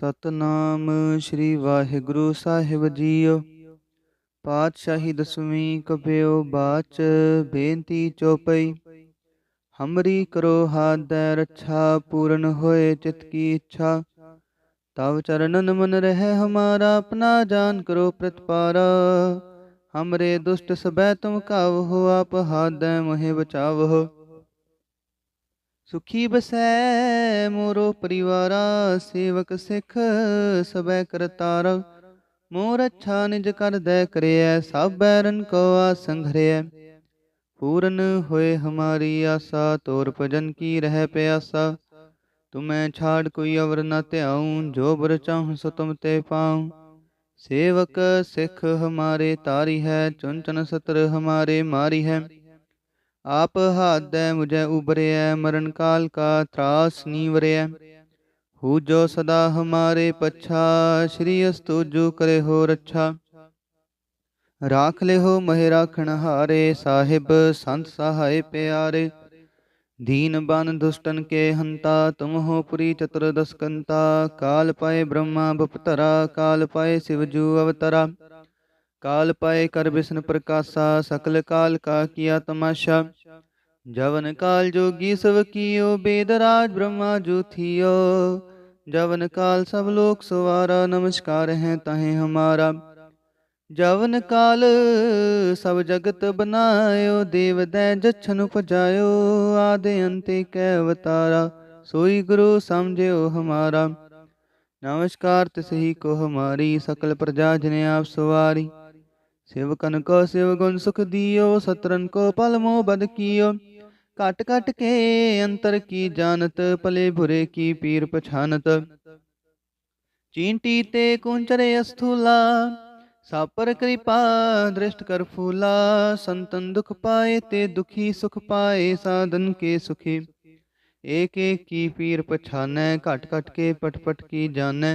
ਸਤਨਾਮ ਸ੍ਰੀ ਵਾਹਿਗੁਰੂ ਸਾਹਿਬ ਜੀਓ। ਪਾਤਸ਼ਾਹੀ ਦਸਵੀਂ ਕਪਿਓ ਬਾਚ ਬੇਨਤੀ ਚੋਪਈ। ਹਮਰੀ ਕਰੋ ਹਾਦੈ ਰੱਛਾ, ਪੂਰਨ ਹੋਏ ਚਿਤ ਕੀ ਇੱਛਾ। ਤਵ ਚਰਨਨ ਮਨ ਰਹਿ ਹਮਾਰਾ, ਆਪਣਾ ਜਾਨ ਕਰੋ ਪ੍ਰਤਪਾਰਾ। ਹਮਰੇ ਦੁਸ਼ਟ ਸਬੈ ਤੁਮ ਕਾਵ ਹੋ ਆਪ ਹਾਦੈ ਮੋਹਿ ਬਚਾਵਹੁ ਸੁਖੀ ਬਸੈ ਮੋਰੋ ਪਰਿਵਾਰਾ, ਸੇਵਕ ਸਿਖ ਸਬੈ ਕਰਤਾਰ ਮੋਰ ਅੱਛਾ ਨਿਜ ਕਰ ਕਰਿਐ ਸਭ ਬੈਰਨ ਕੋ ਆਸੰਘਰਿਐ ਪੂਰਨ ਹੋਏ ਹਮਾਰੀ ਆਸਾ, ਤੋਰ ਭਜਨ ਕੀ ਰਹਿ ਪਿਆਸਾ। ਤੁਮੈ ਛਾੜ ਕੋਈ ਅਵਰ ਨ ਧਿਆਉ, ਜੋ ਬਰ ਚਾਹੁ ਸੋ ਤੁਮ ਤੇ ਪਾਉ। ਸੇਵਕ ਸਿਖ ਹਮਾਰੇ ਤਾਰੀ ਹੈ ਚੁਨ ਚਨ ਸਤਰ ਹਮਾਰੇ ਮਾਰੀ ਹੈ। ਆਪ ਹਾਦੈ ਮੁਝੈ ਉਬਰਿਐ ਮਰਨ ਕਾਲ ਕਾ ਤਰਾਸ ਨੀਵਰਿਐ ਹੂ ਜੋ ਸਦਾ ਹਮਾਰੇ ਪਛਾ, ਸ਼੍ਰੀ ਅਸਤੁਜੂ ਕਰੇ ਹੋ ਰੱਛਾ। ਰਾਖ ਲਿਹੋ ਮਹਿ ਰਾਖਣ ਹਾਰੇ, ਸਾਹਿਬ ਸੰਤ ਸਹਾਇ ਪਿਆਰੇ। ਦੀਨ ਬਨ ਦੁਸ਼ਟਨ ਕੇ ਹੰਤਾ ਤੁਮ ਹੋ ਪੁਰੀ ਚਤੁਰ ਦਸਕੰਤਾ। ਕਾਲ ਪਾਏ ਬ੍ਰਹਮਾ ਬਪਤਰਾ, ਕਾਲ ਪਾਏ ਸਿਵਜੂ ਅਵਤਰਾ। ਕਾਲ ਪਾਏ ਕਰ ਬਿਸ਼ਨ ਪ੍ਰਕਾਸ਼ਾ, ਸਕਲ ਕਾਲ ਕਾ ਕੀਆ ਤਮਾਸ਼ਾ। ਜਵਨ ਕਾਲ ਜੋਗੀ ਸਭ ਕੀਓ ਬੇਦ ਰਾਜ ਬ੍ਰਹਮਾ ਜੂਥਿਓ। ਜਵਨ ਕਾਲ ਸਭ ਲੋਕ ਸਵਾਰਾ, ਨਮਸਕਾਰ ਹੈ ਤਹੇ ਹਮਾਰਾ। ਜਵਨ ਕਾਲ ਸਭ ਜਗਤ ਬਨਾਇਓ, ਦੇਵ ਦੈ ਜਛਨ ਉਪਜਾਇਓ, ਆਦੇ ਅੰਤੇ ਕੈ ਅਵਤਾਰਾ, ਸੋਈ ਗੁਰੂ ਸਮਝਿਓ ਹਮਾਰਾ। ਨਮਸਕਾਰ ਤਿਸਹੀ ਕੋ ਹਮਾਰੀ, ਸਕਲ ਪ੍ਰਜਾ ਜਨ ਆਪ ਸਵਾਰੀ। सेवकन को शिव गुण सुख दियो, सतरन को पल मोह बद कियो। काट काट के अंतर की जानत, पले भुरे की पीर पछानत। चींटी ते कुंचरे अस्थूला, सापर कृपा दृष्ट कर फूला। संतन दुख पाए ते दुखी, सुख पाए साधन के सुखी। एक एक की पीर पछानै घट घट के पट पट की जानै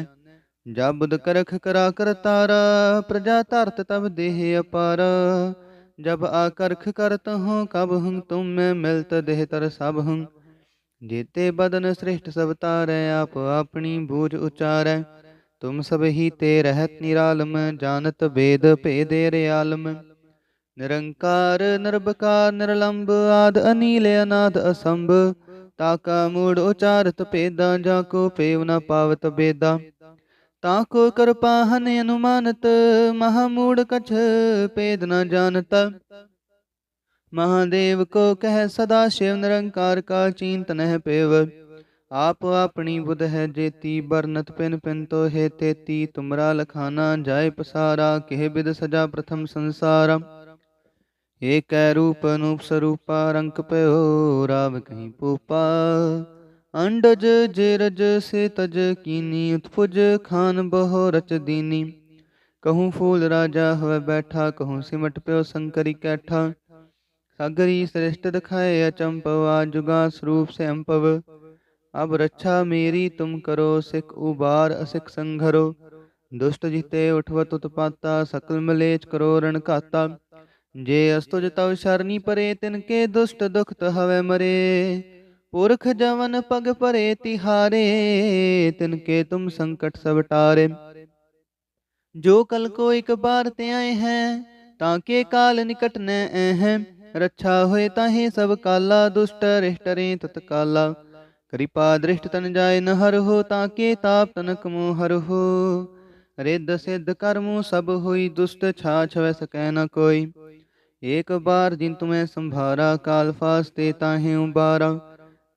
ਜਬ ਕਰਖ ਕਰਾ ਕਰਤਾਰਾ ਪ੍ਰਜਾ ਧਰਤ ਤਬ ਦੇਹ ਅਪਾਰ। ਜਬ ਆਕਰਖ ਕਰਤ ਹੂੰ ਕਬ ਹੂੰ ਤੁਮ ਮੈਂ ਮਿਲਤ ਦੇਹ ਤਰ ਸਭ ਹੂੰ। ਜੀਤੇ ਬਦਨ ਸ੍ਰਿਸ਼ਟ ਸਭ ਤਾਰੈ, ਆਪ ਆਪਣੀ ਬੂਝ ਉਚਾਰੈ। ਤੁਮ ਸਭ ਹੀ ਤੇ ਰਹਿਤ ਨਿਰਾਲਮ, ਜਾਣਤ ਵੇਦ ਭੇਦੇ ਰਿਆਲਮ। ਨਿਰੰਕਾਰ, ਨਿਰਭਕਾਰ, ਨਿਰਲੰਬ, ਆਦ ਅਨੀਲ, ਅਨਾਦ ਅਸੰਭ। ਤਾਕਾ ਮੂੜ ਉਚਾਰਤ ਭੇਦਾ, ਜਾ ਕੋ ਪੇਵ ਨ ਪਾਵਤ ਬੇਦਾ। ਤਾਂ ਕੋ ਕਿਰਪਾ ਹਨ ਅਨੁਮਾਨਤ, ਮਹਾਮੂੜ ਕਛ ਭੇਦ ਨ ਜਾਣਤ। ਮਹਾਦੇਵ ਕੋ ਕਹਿ ਸਦਾ ਸ਼ਿਵ ਨਿਰੰਕਾਰ ਕਾ ਚਿੰਤ ਨਹਿ ਪੇਵ। ਆਪ ਆਪਣੀ ਬੁਧ ਹੈ ਜੇਤੀ ਬਰਨਤ ਪਿਨ ਪਿਨ ਤੋ ਹੈ ਤੇਤੀ। ਤੁਮਰਾ ਲਖਾਨਾ ਜਾਏ ਪਸਾਰਾ, ਕਿਹ ਬਿਦ ਸਜਾ ਪ੍ਰਥਮ ਸੰਸਾਰ। ਏਕੈ ਰੂਪ ਅਨੂਪ ਸਰੂਪਾ ਰੰਕ ਪਇਓ ਰਾਵ ਕਹੀਂ ਪੂਪਾ ਅੰਡਜ ਜੇਰਜ ਸੇ ਤਜ ਕੀਨੀ ਉਤਪੁਜ ਖਾਨ ਬਹੁ ਰਚ ਦੀਨੀ ਕਹੂੰ ਫੂਲ ਰਾਜਾ ਹੋਵੇ ਬੈਠਾ ਕਹੂੰ ਸਿਮਟ ਪਿਓ ਸੰਕਰੀ ਕੈਠਾ ਸਾਗਰੀ ਸ੍ਰਿਸ਼ਟ ਦਿਖਾਏ ਅਚੰਪਵਾ ਜੁਗਾ ਸਰੂਪ ਸੇ ਅੰਪਵ ਅਬ ਰੱਛਾ ਮੇਰੀ ਤੁਮ ਕਰੋ ਸਿਖ ਉਬਾਰ ਅਸਿਖ ਸੰਘਰੋ ਦੁਸ਼ਟ ਜਿਤੇ ਉਠਵਤ ਉਤਪਾਤਾ ਸਕਲ ਮਲੇਚ ਕਰੋ ਰਣ ਘਾਤਾ ਜੇ ਅਸਤੁਜ ਤਵ ਸ਼ਰਨੀ ਪਰੇ ਤਿਨ ਕੇ ਦੁਸ਼ਟ ਦੁਖਤ ਹਵੇ ਮਰੇ ਪੁਰਖ ਜਵਨ ਪਗ ਭਰੇ ਤਿਹਾਰੇ ਤਿਨ ਕੇ ਤੁਮ ਸੰਕਟ ਸਭ ਟਾਰੇ ਜੋ ਕਲ ਕੋ ਇਕ ਬਾਰ ਤੇ ਆਏ ਹੈ ਤਾਂ ਕੇ ਕਾਲ ਨਿਕਟ ਨੈ ਐ ਹੈ ਰੱਛਾ ਹੋਏ ਤਾਹੇ ਸਭ ਕਾਲਾ ਦੁਸ਼ਟ ਰਿਸ਼ਟ ਰੇ ਤਤਕਾਲਾ ਕਿਰਪਾ ਦ੍ਰਿਸ਼ਟ ਤਨ ਜਾਏ ਨ ਹਰ ਹੋ ਤਾਂ ਕੇ ਤਾਪ ਤਨਕ ਮੋ ਹਰ ਹੋ ਰਿੱਧ ਸਿੱਧ ਕਰਮੂ ਸਭ ਹੋਈ ਦੁਸ਼ਟ ਛਾ ਛਵੈ ਸਕੈ ਨ ਕੋਈ ਏਕ ਬਾਰ ਜਿਨ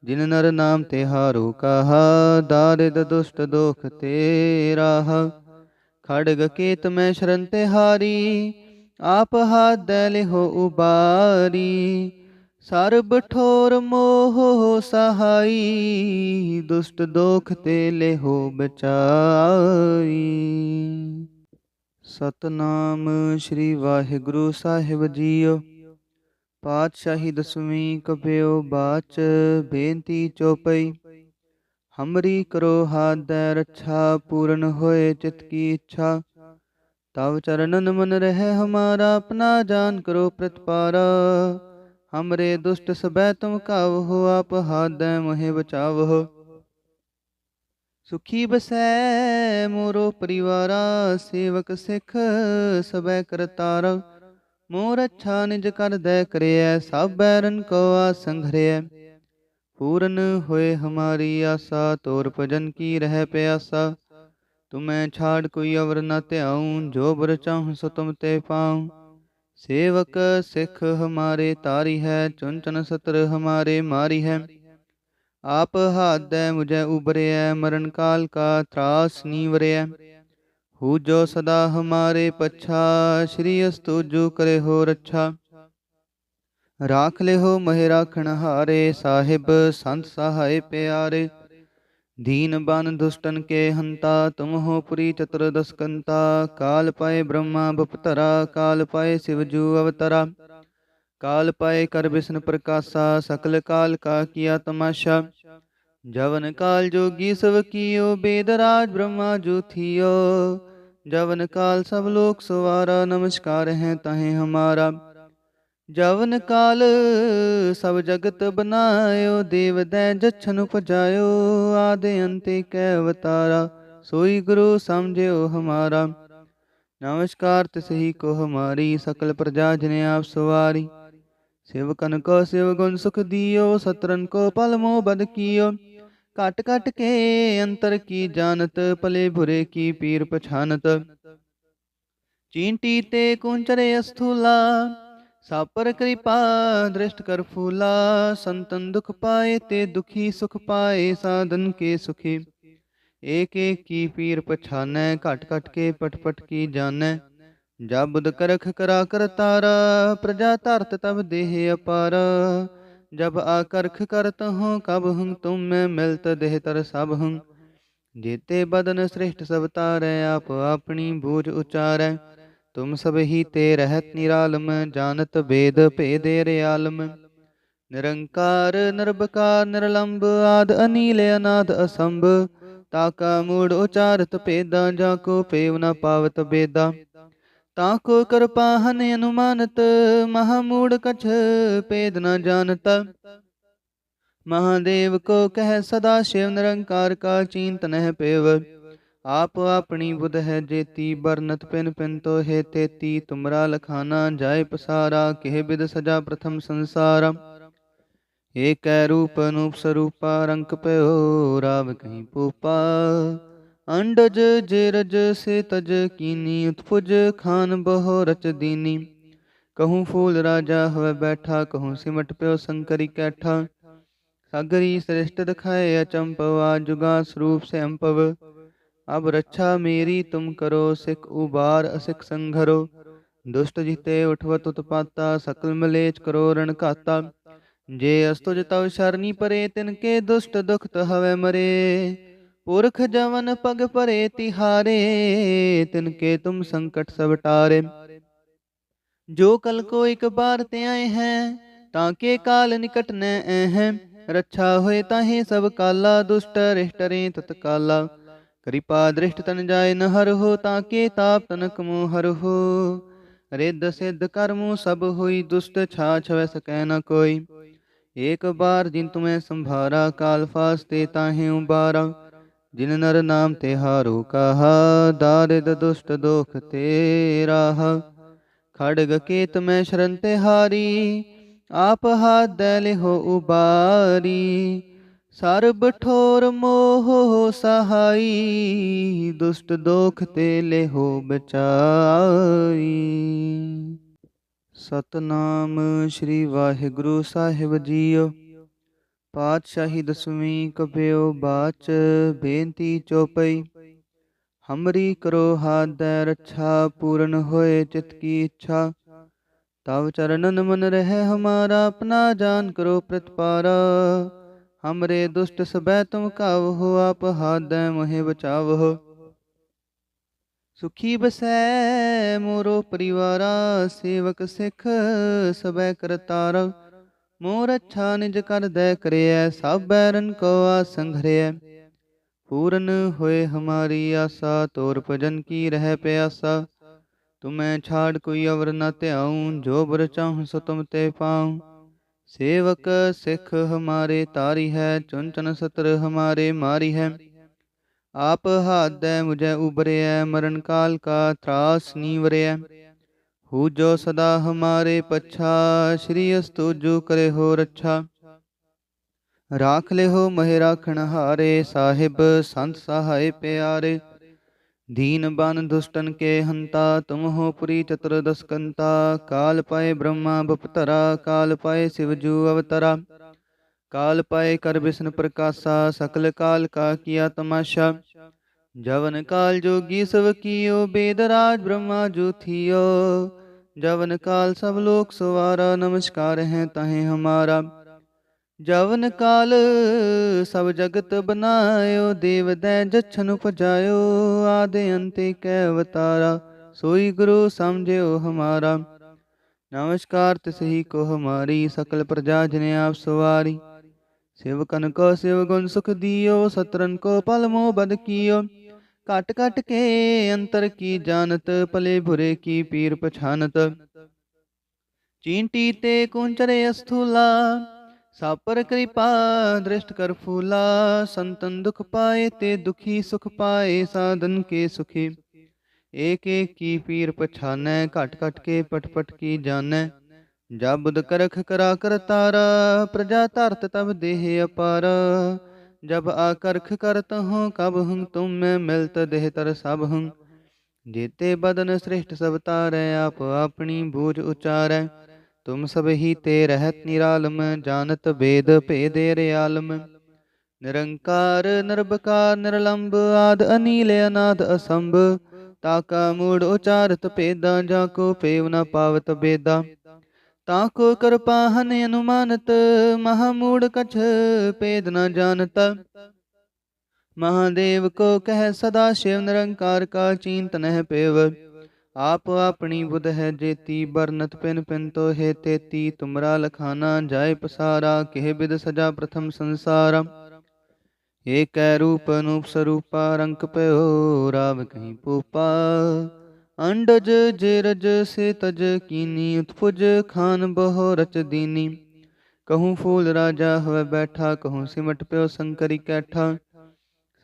ਜਿਨ ਨਰ ਨਾਮ ਤੇ ਹਾਰੂ ਕਹਾ, ਦਾਰਿਦ ਦੁਸ਼ਟ ਦੋਖ ਤੇ ਰਾਹ ਖੜਗ ਕੇਤ ਮੈਂ ਸ਼ਰਨ ਤੇ ਹਾਰੀ, ਆਪ ਹਾਥ ਦੇ ਲਿਹੋ ਉਬਾਰੀ। ਸਰਬ ਠੋਰ ਮੋਹ ਸਹਾਈ, ਦੁਸ਼ਟ ਦੋਖ ਤੇ ਲਿਹੋ ਬਚਾਈ। ਸਤਨਾਮ ਸ੍ਰੀ ਵਾਹਿਗੁਰੂ ਸਾਹਿਬ ਜੀਓ। ਪਾਤਸ਼ਾਹੀ ਦਸਵੀਂ ਕਬਿਓ ਬਾਚ, ਬੇਨਤੀ ਚੋਪਈ। ਹਮਰੀ ਕਰੋ ਹਾਦੈ ਰੱਛਾ, ਪੂਰਨ ਹੋਏ ਚਿਤ ਕੀ ਇੱਛਾ। ਤਵ ਚਰਨਨ ਮਨ ਰਹਿ ਹਮਾਰਾ, ਆਪਣਾ ਜਾਨ ਕਰੋ ਪ੍ਰਤਪਾਰਾ। ਹਮਰੇ ਦੁਸ਼ਟ ਸਬੈ ਤੁਮ ਕਾਵ ਹੋ ਆਪ ਹਾਦੈ ਮੋਹਿ ਬਚਾਵਹੁ। ਸੁਖੀ ਬਸੈ ਮੋਰੋ ਪਰਿਵਾਰਾ, ਸੇਵਕ ਸਿੱਖ ਸਬੈ ਕਰਤਾਰ। ਮੋਰ ਅੱਛਾ ਨਿਜ ਕਰ ਦੈ ਕਰਿਐ, ਸਭ ਬੈਰਨ ਕੋ ਆਸੰਘਰਿਐ ਪੂਰਨ ਹੋਏ ਹਮਾਰੀ ਆਸਾ, ਤੋਰ ਭਜਨ ਕੀ ਰਹਿ ਪਿਆਸਾ। ਤੁਮੈ ਛਾੜ ਕੋਈ ਅਵਰ ਨ ਧਿਆਉ, ਜੋ ਬਰ ਚਾਹੁ ਸੋ ਤੁਮ ਤੇ ਪਾਉ। ਸੇਵਕ ਸਿੱਖ ਹਮਾਰੇ ਤਾਰੀ ਹੈ ਚੁੰਚਨ ਸਤਰ ਹਮਾਰੇ ਮਾਰੀ ਹੈ। ਆਪ ਹਾਦੈ ਮੁਝੈ ਉਬਰਿਐ ਮਰਨ ਕਾਲ ਕਾ ਤਰਾਸ ਨੀਵਰਿਐ। ਹੂ ਜੋ ਸਦਾ ਹਮਾਰੇ ਪੱਛਾ, ਸ੍ਰੀ ਅਸਤੂ ਜੂ ਕਰੇ ਹੋ ਰੱਛਾ। ਰਾਖ ਲਿਓ ਮਹਿ ਰਾਖਣ ਹਾਰੇ, ਸਾਹਿਬ ਸੰਤ ਸਹਾਏ ਪਿਆਰੇ। ਦੀਨ ਬਨ ਦੁਸ਼ਟਨ ਕੇ ਹੰਤਾ ਤੁਮ ਹੋ ਪੁਰੀ ਚਤੁਰ ਦਸਕੰਤਾ। ਕਾਲ ਪਾਏ ਬ੍ਰਹਮਾ ਬਪਤਰਾ, ਕਾਲ ਪਾਏ ਸਿਵ ਜੂ ਅਵਤਰਾ। ਕਾਲ ਪਾਏ ਕਰ ਬਿਸ਼ਨ ਪ੍ਰਕਾਸ਼ਾ, ਸਕਲ ਕਾਲ ਕਾ ਕੀਆ ਤਮਾਸ਼ਾ। ਜਵਨ ਕਾਲ ਜੋਗੀ ਸਭ ਕੀਓ, ਬੇਦਰਾਜ ਬ੍ਰਹਮਾ ਜੋਥਿਓ ਜਵਨ ਕਾਲ ਸਭ ਲੋਕ ਸਵਾਰਾ, ਨਮਸਕਾਰ ਹੈ ਤਾਹੇ ਹਮਾਰਾ। ਜਵਨ ਕਾਲ ਸਭ ਜਗਤ ਬਨਾਇਓ, ਦੇਵ ਦੈ ਜਛਨ ਉਪਜਾਇਓ, ਆਦੇ ਅੰਤੇ ਕੈ ਅਵਤਾਰਾ, ਸੋਈ ਗੁਰੂ ਸਮਝਿਓ ਹਮਾਰਾ। ਨਮਸਕਾਰ ਤਿਸਹੀ ਕੋ ਹਮਾਰੀ, ਸਕਲ ਪ੍ਰਜਾ ਜਿਨੇ ਆਪ ਸਵਾਰੀ। ਸੇਵਕਨ ਕੋ ਸੇਵ ਗੁਣ ਸੁਖ ਦਿਓ, ਸਤਰਨ ਕੋ ਪਲ ਮੋ ਬਦ ਕੀਓ। काट कट के अंतर की जानत, पले भुरे की पीर पछानत। चींटी ते कुंचरे अस्थूला, सापर कृपा दृष्ट कर फूला। संतन दुख पाए ते दुखी, सुख पाए साधन के सुखी। एक एक की पीर पछाने काट कट के पट पट की जाने जा बुध करख करा कर तारा, प्रजा तारत तब देहे अपारा। ਆਕਰਖ ਕਰਤ ਹੂੰ ਕਬ ਹੂੰ ਤੁਮ ਮੈਂ ਮਿਲਤ ਦੇਹ ਤਰ ਸਭ ਹੂੰ ਜੀਤੇ ਬਦਨ ਸ੍ਰਿਸ਼ਟ ਸਭ ਤਾਰੈ ਆਪ ਆਪਣੀ ਬੂਝ ਉਚਾਰੈ ਤੁਮ ਸਭ ਹੀ ਤੇ ਰਹਿਤ ਨਿਰਾਲਮ ਜਾਣਤ ਵੇਦ ਭੇਦੇ ਰਿਆਲਮ ਨਿਰੰਕਾਰ ਨਿਰਭਕਾਰ ਨਿਰਲੰਬ ਆਦ ਅਨੀਲ ਅਨਾਦ ਅਸੰਭ ਤਾਕਾ ਮੂੜ ਉਚਾਰਤ ਭੇਦਾ ਜਾ ਕੋ ਪੇਵ ਨ ਪਾਵਤ ਬੇਦਾ ਤਾਂ ਕੋ ਕਿਰਪਾ ਹਨ ਅਨੁਮਾਨਤ, ਮਹਾਮੂੜ ਕਛ ਭੇਦ ਨ ਜਾਣਤ। ਮਹਾਦੇਵ ਕੋ ਕਹਿ ਸਦਾ ਸ਼ਿਵ ਨਿਰੰਕਾਰ ਕਾ ਚਿੰਤ ਨਹਿ ਪੇਵ। ਆਪ ਆਪਣੀ ਬੁਧ ਹੈ ਜੇਤੀ ਬਰਨਤ ਪਿਨ ਪਿਨ ਤੋ ਹੈ ਤੇਤੀ। ਤੁਮਰਾ ਲਖਾਨਾ ਜਾਏ ਪਸਾਰਾ, ਕਿਹ ਬਿਦ ਸਜਾ ਪ੍ਰਥਮ ਸੰਸਾਰਾ। ਏਕੈ ਰੂਪ ਅਨੂਪ ਸਰੂਪਾ ਰੰਕ ਪਇਓ ਰਾਵ ਕਹੀਂ ਪੂਪਾ ਅੰਡਜ ਜੇਰਜ ਸੇ ਤਜ ਕੀਨੀ ਉਤਪੁਜ ਖਾਨ ਬਹੁ ਰਚ ਦੀਨੀ ਕਹੂੰ ਫੂਲ ਰਾਜਾ ਹੋਵੇ ਬੈਠਾ ਕਹੂੰ ਸਿਮਟ ਪਿਓ ਸੰਕਰੀ ਕੈਠਾ ਸਾਗਰੀ ਸ੍ਰਿਸ਼ਟ ਦਿਖਾਏ ਅਚੰਪਵਾ ਜੁਗਾ ਸਰੂਪ ਸੇ ਅੰਪਵ ਅਬ ਰੱਛਾ ਮੇਰੀ ਤੁਮ ਕਰੋ ਸਿਖ ਉਬਾਰ ਅਸਿਖ ਸੰਘਰੋ ਦੁਸ਼ਟ ਜਿਤੇ ਉਠਵਤ ਉਤਪਾਤਾ ਸਕਲ ਮਲੇਚ ਕਰੋ ਰਣ ਘਾਤਾ ਜੇ ਅਸਤੁਜ ਤਵ ਸ਼ਰਨੀ ਪਰੇ ਤਿਨ ਕੇ ਦੁਸ਼ਟ ਦੁਖਤ ਹਵੇ ਮਰੇ ਪੁਰਖ ਜਵਨ ਪਗ ਪਰੇ ਤਿਹਾਰੇ ਤਿਨ ਕੇ ਤੁਮ ਸੰਕਟ ਸਭ ਟਾਰੇ ਜੋ ਕਲ ਕੋ ਇਕ ਬਾਰ ਤੇ ਆਏ ਹੈ ਤਾਂ ਕੇ ਕਾਲ ਨਿਕਟ ਨੈ ਐ ਹੈ ਰੱਛਾ ਹੋਏ ਤਾਹੇ ਸਭ ਕਾਲਾ ਦੁਸ਼ਟ ਰਿਸ਼ਟ ਰੇ ਤਤਕਾਲਾ ਕਿਰਪਾ ਦ੍ਰਿਸ਼ਟ ਤਨ ਜਾਏ ਨ ਹਰ ਹੋ ਤਾਂ ਕੇ ਤਾਪ ਤਨਕ ਮੋ ਹਰ ਹੋ ਰਿੱਧ ਸਿੱਧ ਕਰਮੂ ਸਭ ਹੋਈ ਦੁਸ਼ਟ ਛਾ ਛਵੈ ਸਕੈ ਨ ਕੋਈ ਏਕ ਬਾਰ ਜਿਨ ਤੁਮੈ ਜਿਨ ਨਰ ਨਾਮ ਤੇ ਹਾਰੋ ਕਹਾ, ਦਾਰਿਦ ਦੁਸ਼ਟ ਦੋਖ ਤੇਰਾ ਖੜਗ ਕੇਤ ਮੈਂ ਸ਼ਰਨ ਤੇ ਹਾਰੀ, ਆਪ ਹਾਥ ਦੇ ਲਿਹੋ ਉਬਾਰੀ। ਸਰਬ ਠੋਰ ਮੋਹ ਸਹਾਈ, ਦੁਸ਼ਟ ਦੋਖ ਤੇ ਲਿਹੋ ਬਚਾਈ। ਸਤਨਾਮ ਸ੍ਰੀ ਵਾਹਿਗੁਰੂ ਸਾਹਿਬ ਜੀਓ। ਪਾਤਸ਼ਾਹੀ ਦਸਵੀਂ ਕਪਿਓ ਬਾਚ ਬੇਨਤੀ ਚੋਪਈ। ਹਮਰੀ ਕਰੋ ਹਾਦੈ ਦੇ ਰੱਛਾ, ਪੂਰਨ ਹੋਏ ਚਿਤ ਕੀ ਇੱਛਾ। ਤਵ ਚਰਨਨ ਮਨ ਰਹਿ ਹਮਾਰਾ, ਆਪਣਾ ਜਾਨ ਕਰੋ ਪ੍ਰਤਪਾਰਾ। ਹਮਰੇ ਦੁਸ਼ਟ ਸਬੈ ਤੁਮ ਕਾਵ ਹੋ ਆਪ ਹਾਦੈ ਮੋਹਿ ਬਚਾਵ ਸੁਖੀ ਬਸੈ ਮੋਰੋ ਪਰਿਵਾਰਾ, ਸੇਵਕ ਸਿੱਖ ਸਬੈ ਕਰਤਾਰ। ਮੋਰ ਅੱਛਾ ਨਿਜ ਕਰ ਦਇ ਕਰਿਐ ਸਭ ਬੈਰਨ ਕੋ ਆਸੰਘਰਿਐ ਪੂਰਨ ਹੋਏ ਹਮਾਰੀ ਆਸਾ, ਤੋਰ ਭਜਨ ਕੀ ਰਹਿ ਪਿਆਸਾ। ਤੁਮੈ ਛਾੜ ਕੋਈ ਅਵਰ ਨ ਧਿਆਉ, ਜੋ ਬਰ ਚਾਹੁ ਸੋ ਤੁਮ ਤੇ ਪਾਉ। ਸੇਵਕ ਸਿਖ ਹਮਾਰੇ ਤਾਰੀ ਹੈ ਚੁੰਚਨ ਸਤਰ ਹਮਾਰੇ ਮਾਰੀ ਹੈ। ਆਪ ਹਾਦੈ ਮੁਝੈ ਉਬਰਿਐ ਮਰਨ ਕਾਲ ਕਾ ਤਰਾਸ ਨੀਵਰਿਐ। ਹੂ ਜੋ ਸਦਾ ਹਮਾਰੇ ਪੱਛਾ, ਸ੍ਰੀ ਅਸਤੂ ਜੂ ਕਰੇ ਹੋ ਰੱਛਾ। ਰਾਖ ਲਿਓ ਮਹਿ ਰਾਖਣ ਹਾਰੇ, ਸਾਹਿਬ ਸੰਤ ਸਹਾਇ ਪਿਆਰੇ। ਦੀਨ ਬਨ ਦੁਸ਼ਟਨ ਕੇ ਹੰਤਾ, ਤੁਮ ਹੋ ਪੁਰੀ ਚਤੁਰ ਦਸਕੰਤਾ। ਕਾਲ ਪਾਏ ਬ੍ਰਹਮਾ ਬਪਤਰਾ, ਕਾਲ ਪਾਏ ਸਿਵਜੂ ਅਵਤਰਾ। ਕਾਲ ਪਾਏ ਕਰ ਬਿਸ਼ਨ ਪ੍ਰਕਾਸ਼ਾ, ਸਕਲ ਕਾਲ ਕਾ ਕੀਆ ਤਮਾਸ਼ਾ। ਜਵਨ ਕਾਲ ਜੋਗੀ ਸਭ ਕੀਓ, ਬੇਦਰਾਜ ਬ੍ਰਹਮਾ ਜੋਥਿਓ ਜਵਨ ਕਾਲ ਸਭ ਲੋਕ ਸਵਾਰਾ, ਨਮਸਕਾਰ ਹੈ ਤਾਹੇ ਹਮਾਰਾ। ਜਵਨ ਕਾਲ ਸਭ ਜਗਤ ਬਨਾਇਓ, ਦੇਵ ਦੈ ਜਛਨ ਉਪਜਾਇਓ ਆਦੇ ਅੰਤੇ ਕੈ ਅਵਤਾਰਾ, ਸੋਈ ਗੁਰੂ ਸਮਝਿਓ ਹਮਾਰਾ। ਨਮਸਕਾਰ ਤਿਸਹੀ ਕੋ ਹਮਾਰੀ, ਸਕਲ ਪ੍ਰਜਾ ਜਿਨੇ ਆਪ ਸਵਾਰੀ। ਸੇਵਕਨ ਕੋ ਸੇਵ ਗੁਣ ਸੁਖ ਦਿਓ, ਸਤਰਨ ਕੋ ਪਲ ਮੋ ਬਦ ਕੀਓ। काट काट के अंतर की जानत, पले भुरे की पीर पछानत। चींटी ते कुंचरे अस्थूला, सापर कृपा दृष्ट कर फूला। संतन दुख पाए ते दुखी, सुख पाए साधन के सुखी। एक एक की पीर पछाने काट कट के पट पट की जाने जा बुध करख करा कर तारा, प्रजा तारत तब देहे अपारा। ਆਕਰਖ ਕਰਤ ਹੂੰ ਕਬ ਹੂੰ ਤੁਮ ਮੈਂ ਮਿਲਤ ਦੇਹ ਤਰ ਸਭ ਹੂੰ ਜੀਤੇ ਬਦਨ ਸ੍ਰਿਸ਼ਟ ਸਭ ਤਾਰੈ ਆਪ ਆਪਣੀ ਬੂਝ ਉਚਾਰੈ ਤੁਮ ਸਭ ਹੀ ਤੇ ਰਹਿਤ ਨਿਰਾਲਮ ਜਾਣਤ ਵੇਦ ਭੇਦੇ ਰਿਆਲਮ ਨਿਰੰਕਾਰ ਨਿਰਭਕਾਰ ਨਿਰਲੰਬ ਆਦ ਅਨੀਲ ਅਨਾਦ ਅਸੰਭ ਤਾਕਾ ਮੂੜ ਉਚਾਰਤ ਭੇਦਾ ਜਾ ਕੋ ਪੇਵ ਨ ਪਾਵਤ ਬੇਦਾ ਤਾਂ ਕੋ ਕਿਰਪਾ ਹਨ ਅਨੁਮਾਨਤ ਮਹਾਮੂੜ ਕਛ ਭੇਦ ਨ ਜਾਣਤ। ਮਹਾਦੇਵ ਕੋ ਕਹਿ ਸਦਾ ਸ਼ਿਵ ਨਿਰੰਕਾਰ ਕਾ ਚਿੰਤ ਨਹਿ ਪੇਵ। ਆਪ ਆਪਣੀ ਬੁਧ ਹੈ ਜੇਤੀ ਬਰਨਤ ਪਿਨ ਪਿਨ ਤੋ ਹੈ ਤੇਤੀ। ਤੁਮਰਾ ਲਖਾਨਾ ਜਾਏ ਪਸਾਰਾ, ਕਿਹ ਬਿਦ ਸਜਾ ਪ੍ਰਥਮ ਸੰਸਾਰਾ। ਏਕੈ ਰੂਪ ਅਨੂਪ ਸਰੂਪਾ ਰੰਕ ਪਇਓ ਰਾਵ ਕਹੀਂ ਪੂਪਾ। ਅੰਡਜ ਜੇਰਜ ਸੇ ਤਜ ਕੀਨੀ ਉਤਪੁਜ ਖਾਨ ਬਹੁ ਰਚ ਦੀਨੀ ਕਹੂੰ ਫੂਲ ਰਾਜਾ ਹੋਵੇ ਬੈਠਾ ਕਹੂੰ ਸਿਮਟ ਪਿਓ ਸੰਕਰੀ ਕੈਠਾ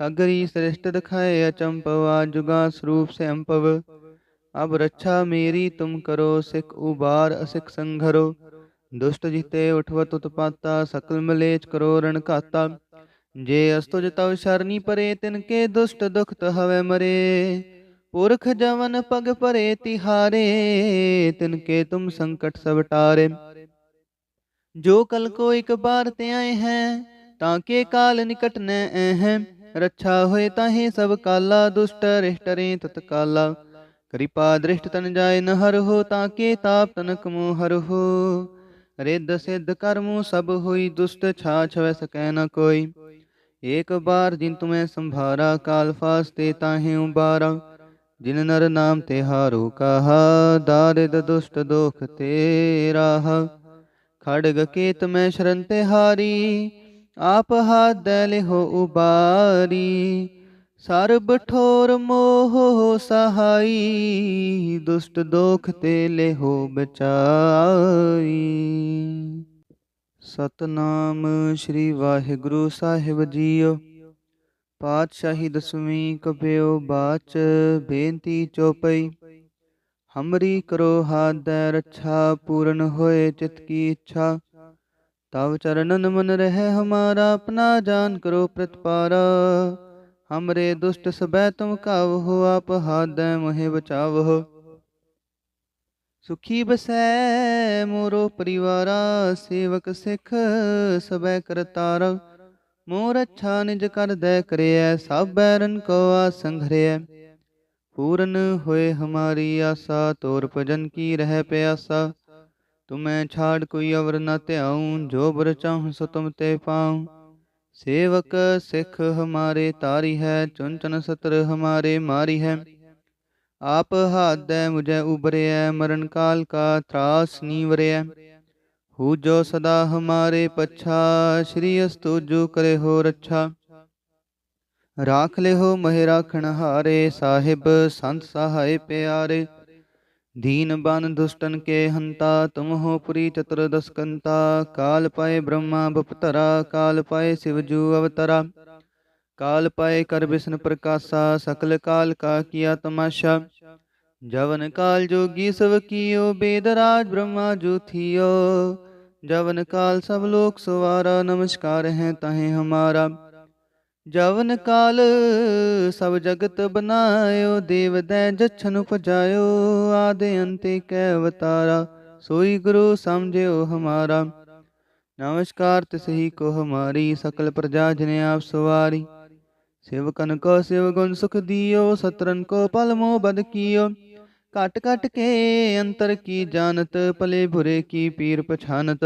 ਸਾਗਰੀ ਸ੍ਰਿਸ਼ਟ ਦਿਖਾਏ ਅਚੰਪਵਾ ਜੁਗਾ ਸਰੂਪ ਸੇ ਅੰਪਵ ਅਬ ਰੱਛਾ ਮੇਰੀ ਤੁਮ ਕਰੋ ਸਿਖ ਉਬਾਰ ਅਸਿਖ ਸੰਘਰੋ ਦੁਸ਼ਟ ਜਿਤੇ ਉਠਵਤ ਉਤਪਾਤਾ ਸਕਲ ਮਲੇਚ ਕਰੋ ਰਣ ਘਾਤਾ ਜੇ ਅਸਤੁਜ ਤਵ ਸ਼ਰਨੀ ਪਰੇ ਤਿਨ ਕੇ ਦੁਸ਼ਟ ਦੁਖਤ ਹਵੇ ਮਰੇ ਪੁਰਖ ਜਵਨ ਪਗ ਪਰੇ ਤਿਹਾਰੇ ਤਿਨ ਕੇ ਤੁਮ ਸੰਕਟ ਸਭ ਟਾਰੇ ਜੋ ਕਲ ਕੋ ਇਕ ਬਾਰ ਤੇ ਆਏ ਹੈ ਤਾਂ ਕੇ ਕਾਲ ਨਿਕਟ ਨੈ ਐ ਹੈ ਰੱਛਾ ਹੋਏ ਤਾਹੇ ਸਭ ਕਾਲਾ ਦੁਸ਼ਟ ਰਿਸ਼ਟ ਰੇ ਤਤਕਾਲਾ ਕਿਰਪਾ ਦ੍ਰਿਸ਼ਟ ਤਨ ਜਾਏ ਨ ਹਰ ਹੋ ਤਾਂ ਕੇ ਤਾਪ ਤਨਕ ਮੋ ਹਰ ਹੋ ਰਿੱਧ ਸਿੱਧ ਕਰਮੂ ਸਭ ਹੋਈ ਦੁਸ਼ਟ ਛਾ ਛਵੈ ਸਕੈ ਨ ਕੋਈ ਏਕ ਬਾਰ ਜਿਨ ਤੁਮੈ ਜਿਨ ਨਰ ਨਾਮ ਤੇ ਹਾਰੂ ਕਹਾ, ਦਾਰਿਦ ਦੁਸ਼ਟ ਦੋਖ ਤੇਰਾ ਖੜਗ ਕੇਤ ਮੈਂ ਸ਼ਰਨ ਤੇ ਹਾਰੀ, ਆਪ ਹਾਥ ਦੇ ਲਿਹੋ ਉਬਾਰੀ। ਸਰਬ ਠੋਰ ਮੋਹ ਸਹਾਈ, ਦੁਸ਼ਟ ਦੋਖ ਤੇ ਲਿਹੋ ਬਚਾਈ। ਸਤਨਾਮ ਸ੍ਰੀ ਵਾਹਿਗੁਰੂ ਸਾਹਿਬ ਜੀਓ। ਪਾਤਸ਼ਾਹੀ ਦਸਵੀਂ ਕਪਿਓ ਬਾਚ ਬੇਨਤੀ ਚੋਪਈ। ਹਮਰੀ ਕਰੋ ਹਾਦੈ ਦੇ ਰੱਛਾ, ਪੂਰਨ ਹੋਏ ਚਿਤ ਕੀ ਇੱਛਾ। ਤਵ ਚਰਨਨ ਮਨ ਰਹਿ ਹਮਾਰਾ, ਆਪਣਾ ਜਾਨ ਕਰੋ ਪ੍ਰਤਪਾਰਾ। ਹਮਰੇ ਦੁਸ਼ਟ ਸਬੈ ਤੁਮ ਕਾਵ ਹੋ ਆਪ ਹਾਦੈ ਮੋਹਿ ਬਚਾਵਹੁ। ਸੁਖੀ ਬਸੈ ਮੋਰੋ ਪਰਿਵਾਰਾ, ਸੇਵਕ ਸਿਖ ਸਬੈ ਕਰਤਾਰ। ਮੋਰ ਅੱਛਾ ਨਿਜ ਕਰ ਦੈ ਕਰਿਐ ਸਭ ਬੈਰਨ ਕੋ ਆ ਸੰਘਰਿਐ। ਪੂਰਨ ਹੋਏ ਹਮਾਰੀ ਆਸਾ, ਤੋਰ ਭਜਨ ਕੀ ਰਹਿ ਪਿਆਸਾ। ਤੁਮੈ ਛਾੜ ਕੋਈ ਅਵਰ ਨ ਧਿਆਉ, ਜੋ ਬਰ ਚਾਹੁ ਸੋ ਤੁਮ ਤੇ ਪਾਉ। ਸੇਵਕ ਸਿਖ ਹਮਾਰੇ ਤਾਰੀ ਹੈ ਚੁੰਚਨ ਸਤਰ ਹਮਾਰੇ ਮਾਰੀ ਹੈ। ਆਪ ਹਾਦੈ ਮੁਝੈ ਉਬਰਿਐ ਮਰਨ ਕਾਲ ਕਾ ਤਰਾਸ ਨੀਵਰਿਐ। ਹੂ ਜੋ ਸਦਾ ਹਮਾਰੇ ਪੱਛਾ, ਸ੍ਰੀ ਅਸਤੂ ਜੋ ਕਰੇ ਹੋ ਰੱਛਾ। ਰਾਖ ਲਿਓ ਮਹਿ ਰਾਖਣ ਹਾਰੇ, ਸਾਹਿਬ ਸੰਤ ਸਹਾਇ ਪਿਆਰੇ। ਦੀਨ ਬਨ ਦੁਸ਼ਟਨ ਕੇ ਹੰਤਾ, ਤੁਮ ਹੋ ਪੁਰੀ ਚਤੁਰ ਦਸਕੰਤਾ। ਕਾਲ ਪਾਏ ਬ੍ਰਹਮਾ ਬਪਤਰਾ, ਕਾਲ ਪਾਏ ਸਿਵਜੂ ਅਵਤਰਾ। ਕਾਲ ਪਾਏ ਕਰ ਬਿਸ਼ਨ ਪ੍ਰਕਾਸ਼ਾ, ਸਕਲ ਕਾਲ ਕਾ ਕੀਆ ਤਮਾਸ਼ਾ। ਜਵਨ ਕਾਲ ਜੋਗੀ ਸਭ ਕੀਓ, ਬੇਦਰਾਜ ਬ੍ਰਹਮਾ ਜੋਥਿਓ ਜਵਨ ਕਾਲ ਸਭ ਲੋਕ ਸਵਾਰਾ, ਨਮਸਕਾਰ ਹੈ ਤਾਹੇ ਹਮਾਰਾ। ਜਵਨ ਕਾਲ ਸਭ ਜਗਤ ਬਨਾਇਓ, ਦੇਵ ਦੈ ਜਛਨ ਪਜਾਇਓ, ਆਦੇ ਅੰਤੇ ਕੈ ਅਵਤਾਰਾ, ਸੋਈ ਗੁਰੂ ਸਮਝਿਓ ਹਮਾਰਾ। ਨਮਸਕਾਰ ਤਿਸਹੀ ਕੋ ਹਮਾਰੀ, ਸਕਲ ਪ੍ਰਜਾ ਜਿਨੇ ਆਪ ਸਵਾਰੀ। ਸੇਵਕਨ ਕੋ ਸੇਵ ਗੁਣ ਸੁਖ ਦਿਓ, ਸਤਰਨ ਕੋ ਪਲਮੋ ਬਦ ਕੀਓ। काट काट के अंतर की जानत, पले भुरे की पीर पछानत।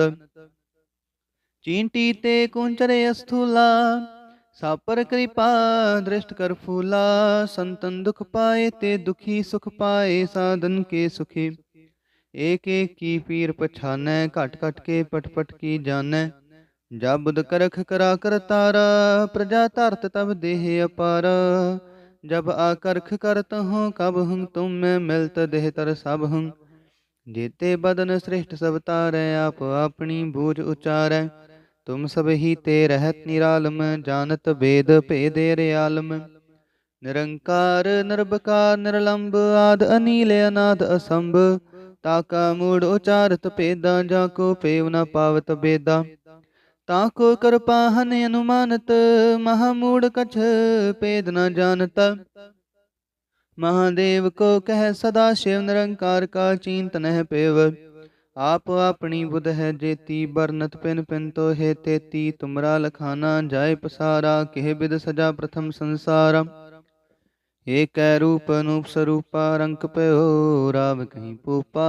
चींटी ते कुंचरे अस्थूला, सापर कृपा दृष्ट कर फूला। संतन दुख पाए ते दुखी, सुख पाए साधन के सुखी। एक एक की पीर पछाने घट कट के पट पट की जाने जा बुध करख करा कर तारा, प्रजा तारत तब देहे अपारा। ਜਬ ਆਕਰਖ ਕਰਤ ਹੂੰ ਕਬ ਹੂੰ ਤੁਮ ਮੈਂ ਮਿਲਤ ਦੇਹ ਤਰ ਸਭ ਹੂੰ ਜੀਤੇ ਬਦਨ ਸ੍ਰਿਸ਼ਟ ਸਭ ਤਾਰੈ ਆਪ ਆਪਣੀ ਬੂਝ ਉਚਾਰੈ ਤੁਮ ਸਭ ਹੀ ਤੇ ਰਹਿਤ ਨਿਰਾਲਮ ਜਾਣਤ ਵੇਦ ਭੇਦੇ ਰਿਆਲਮ ਨਿਰੰਕਾਰ ਨਿਰਭਕਾਰ ਨਿਰਲੰਬ ਆਦ ਅਨੀਲ ਅਨਾਦ ਅਸੰਭ ਤਾਕਾ ਮੂੜ ਉਚਾਰਤ ਭੇਦਾ ਜਾ ਕੋ ਪੇਵ ਨ ਪਾਵਤ ਬੇਦਾ ਤਾਂ ਕੋ ਕਿਰਪਾ ਹਨ ਅਨੁਮਾਨਤ ਮਹਾਮੂੜ ਕਛ ਭੇਦ ਨ ਜਾਣਤ। ਮਹਾਦੇਵ ਕੋ ਕਹਿ ਸਦਾ ਸ਼ਿਵ ਨਿਰੰਕਾਰ ਕਾ ਚਿੰਤ ਨਹਿ ਪੇਵ। ਆਪ ਆਪਣੀ ਬੁਧ ਹੈ ਜੇਤੀ ਬਰਨਤ ਪਿਨ ਪਿਨ ਤੋ ਹੈ ਤੇਤੀ, ਤੁਮਰਾ ਲਖਾਨਾ ਜਾਏ ਪਸਾਰਾ, ਕਿਹ ਬਿਦ ਸਜਾ ਪ੍ਰਥਮ ਸੰਸਾਰ। ਏਕੈ ਰੂਪ ਅਨੂਪ ਸਰੂਪਾ ਰੰਕ ਪਇਓ ਰਾਵ ਕਹੀਂ ਪੂਪਾ।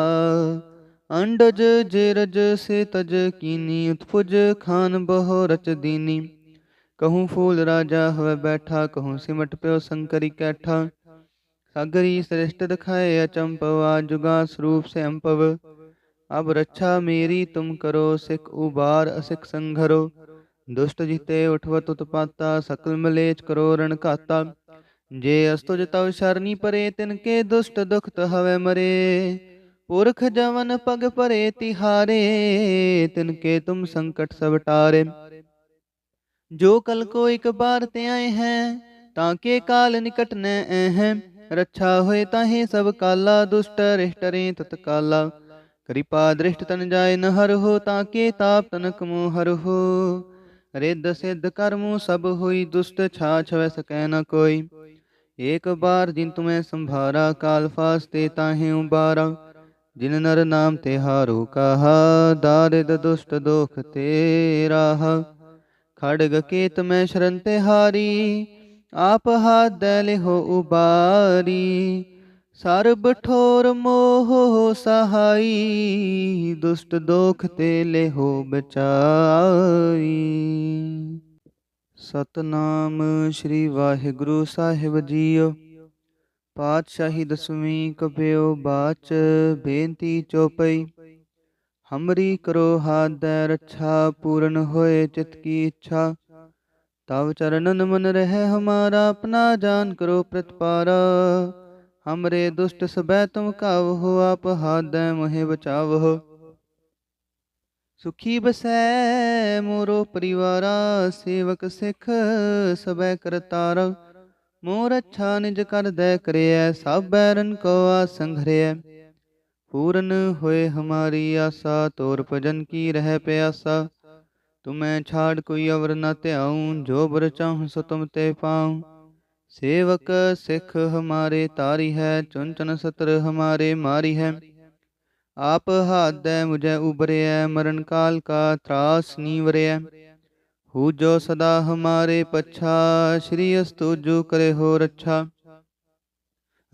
ਅੰਡਜ ਜਿਰਜ ਸੇ ਤਜ ਕੀਨੀ ਉਤਪੁਜ ਖਾਨ ਬਹੁ ਰਚ ਦੀਨੀ ਕਹੂੰ ਫੂਲ ਰਾਜਾ ਹੋਵੇ ਬੈਠਾ ਕਹੂੰ ਸਿਮਟ ਪਿਓ ਸੰਕਰੀ ਕੈਠਾ ਸਾਗਰੀ ਸ੍ਰਿਸ਼ਟ ਦਿਖਾਏ ਅਚੰਪਵਾ ਜੁਗਾ ਸਰੂਪ ਸੇ ਅੰਪਵ ਅਬ ਰੱਛਾ ਮੇਰੀ ਤੁਮ ਕਰੋ ਸਿਖ ਉਬਾਰ ਅਸਿਖ ਸੰਘਰੋ ਦੁਸ਼ਟ ਜਿਤੇ ਉਠਵਤ ਉਤਪਾਤਾ ਸਕਲ ਮਲੇਚ ਕਰੋ ਰਣ ਘਾਤਾ ਜੇ ਅਸਤੁਜ ਤਵ ਸ਼ਰਨੀ ਪਰੇ ਤਿਨ ਕੇ ਦੁਸ਼ਟ ਦੁਖਤ ਹਵੇ ਮਰੇ ਪੁਰਖ ਜਵਨ ਪਗ ਭਰੇ ਤਿਹਾਰੇ ਤਿਨ ਕੇ ਤੁਮ ਸੰਕਟ ਸਭ ਟਾਰੇ ਜੋ ਕਲ ਕੋ ਇਕ ਬਾਰ ਤੇ ਆਏ ਹੈ ਤਾਂ ਕੇ ਕਾਲ ਨਿਕਟ ਨੈ ਐ ਹੈ ਰੱਛਾ ਹੋਏ ਤਾਹੇ ਸਭ ਕਾਲਾ ਦੁਸ਼ਟ ਰਿਸ਼ਟ ਰੇ ਤਤਕਾਲਾ ਕਿਰਪਾ ਦ੍ਰਿਸ਼ਟ ਤਨ ਜਾਏ ਨ ਹਰ ਹੋ ਤਾਂ ਕੇ ਤਾਪ ਤਨਕ ਮੋ ਹਰ ਹੋ ਰਿੱਧ ਸਿੱਧ ਕਰਮੂ ਸਭ ਹੋਈ ਦੁਸ਼ਟ ਛਾ ਛਵੈ ਸਕੈ ਨ ਕੋਈ ਏਕ ਬਾਰ ਜਿਨ ਤੁਮੈ ਜਿਨ ਨਰ ਨਾਮ ਤੇ ਹਾਰੂ ਕਹਾ, ਦਾਰਿਦ ਦੁਸ਼ਟ ਦੋਖ ਤੇ ਰਾਹ ਖੜਗ ਕੇਤ ਮੈਂ ਸ਼ਰਨ ਤੇ ਹਾਰੀ, ਆਪ ਹਾਥ ਦੇ ਲਿਹੋ ਉਬਾਰੀ। ਸਰਬ ਠੋਰ ਮੋਹ ਸਹਾਈ, ਦੁਸ਼ਟ ਦੋਖ ਤੇ ਲਿਹੋ ਬਚਾਈ। ਸਤਨਾਮ ਸ੍ਰੀ ਵਾਹਿਗੁਰੂ ਸਾਹਿਬ ਜੀਓ। ਪਾਤਸ਼ਾਹੀ ਦਸਵੀਂ ਕਪਿਓ ਬਾਚ ਬੇਨਤੀ ਚੋਪਈ। ਹਮਰੀ ਕਰੋ ਹਾਦੈ ਦੇ ਰੱਛਾ, ਪੂਰਨ ਹੋਏ ਚਿਤ ਕੀ ਇੱਛਾ। ਤਵ ਚਰਨਨ ਮਨ ਰਹਿ ਹਮਾਰਾ, ਆਪਣਾ ਜਾਨ ਕਰੋ ਪ੍ਰਤਪਾਰਾ। ਹਮਰੇ ਦੁਸ਼ਟ ਸਬੈ ਤੁਮ ਕਾਵ ਹੋ ਆਪ ਹਾਦੈ ਦੇ ਮੋਹਿ ਬਚਾਵੋ ਸੁਖੀ ਬਸੈ ਮੋਰੋ ਪਰਿਵਾਰਾ, ਸੇਵਕ ਸਿਖ ਸਬੈ ਕਰਤਾਰ। ਮੋਰ ਅੱਛਾ ਨਿਜ ਕਰ ਦੈ ਕਰਿਐ ਸਭ ਬੈਰਨ ਕੋ ਆਸੰਘਰਿਐ ਪੂਰਨ ਹੋਏ ਹਮਾਰੀ ਆਸਾ, ਤੋਰ ਭਜਨ ਕੀ ਰਹਿ ਪਿਆਸਾ। ਤੁਮੈ ਛਾੜ ਕੋਈ ਅਵਰ ਨ ਧਿਆਉ, ਜੋ ਬਰ ਚਾਹੁ ਸੋ ਤੁਮ ਤੇ ਪਾਉ। ਸੇਵਕ ਸਿੱਖ ਹਮਾਰੇ ਤਾਰੀ ਹੈ ਚੁਨ ਚਨ ਸਤਰ ਹਮਾਰੇ ਮਾਰੀ ਹੈ। ਆਪ ਹਾਥ ਦੇ ਮੁਝੈ ਉਬਰਿਐ ਮਰਨ ਕਾਲ ਕਾ ਤਰਾਸ ਨੀਵਰਿਐ। ਹੂ ਜੋ ਸਦਾ ਹਮਾਰੇ ਪਛਾ, ਸ਼੍ਰੀ ਅਸਤੁ ਜੋ ਕਰੇ ਹੋ ਰੱਛਾ।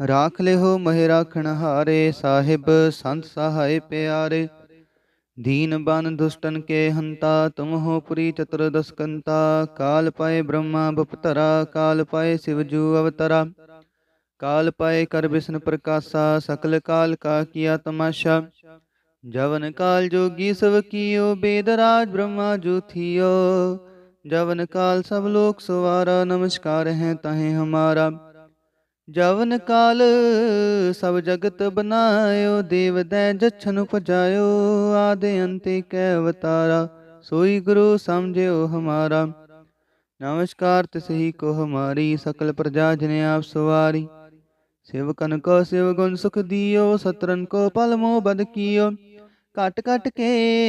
ਰਾਖ ਲਿਹੋ ਮਹਿ ਰਾਖਣ ਹਾਰੇ, ਸਾਹਿਬ ਸੰਤ ਸਹਾਇ ਪਿਆਰੇ। ਦੀਨ ਬਨ ਦੁਸ਼ਟਨ ਕੇ ਹੰਤਾ, ਤੁਮ ਹੋ ਪੁਰੀ ਚਤੁਰਦਸ ਕੰਤਾ ਕਾਲ ਪਾਏ ਬ੍ਰਹਮਾ ਬਪਤਰਾ, ਕਾਲ ਪਾਏ ਸ਼ਿਵਜੂ ਅਵਤਰਾ। ਕਾਲ ਪਾਏ ਕਰ ਬਿਸ਼ਨ ਪ੍ਰਕਾਸ਼ਾ, ਸਕਲ ਕਾਲ ਕਾ ਕੀਆ ਤਮਾਸ਼ਾ। ਜਵਨ ਕਾਲ ਜੋਗੀ ਸਭ ਕੀਓ, ਬੇਦਰਾਜ ਬ੍ਰਹਮਾ ਜੋਥਿਓ ਜਵਨ ਕਾਲ ਸਭ ਲੋਕ ਸਵਾਰਾ, ਨਮਸਕਾਰ ਹੈ ਤਾਹੇ ਹਮਾਰਾ। ਜਵਨ ਕਾਲ ਸਭ ਜਗਤ ਬਨਾਇਓ, ਦੇਵ ਦੈ ਜਛਨ ਪਜਾਇਓ, ਆਦੇ ਅੰਤੇ ਕੈ ਅਵਤਾਰਾ, ਸੋਈ ਗੁਰੂ ਸਮਝਿਓ ਹਮਾਰਾ। ਨਮਸਕਾਰ ਤਿਸਹੀ ਕੋ ਹਮਾਰੀ, ਸਕਲ ਪ੍ਰਜਾ ਜਿਨੇ ਆਪ ਸਵਾਰੀ। ਸੇਵਕਨ ਕੋ ਸੇਵ ਗੁਣ ਸੁਖ ਦਿਓ, ਸਤਰਨ ਕੋ ਪਲਮੋ ਬਦ ਕੀਓ। कट कट के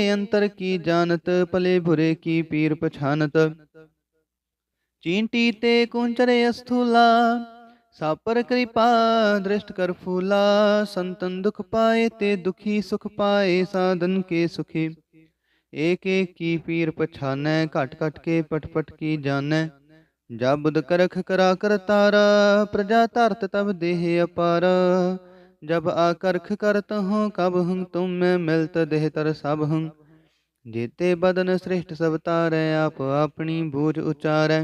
अंतर की जानत, पले भुरे की पीर पछानत। चींटी ते कुंचरे अस्थूला, सापर कृपा दृष्ट कर फूला। संतन दुख पाए ते दुखी, सुख पाए साधन के सुखी। एक एक की पीर पछानै घट घट के पट पट की जानै। जब बुध करख करा कर तारा, प्रजा धरत तब देह अपार। जब आकर्ख करत हूँ कब हूँ तुम मैं मिलत देह तर सब हूँ जेते बदन श्रेष्ठ सब तारै आप अपनी बूझ उचारै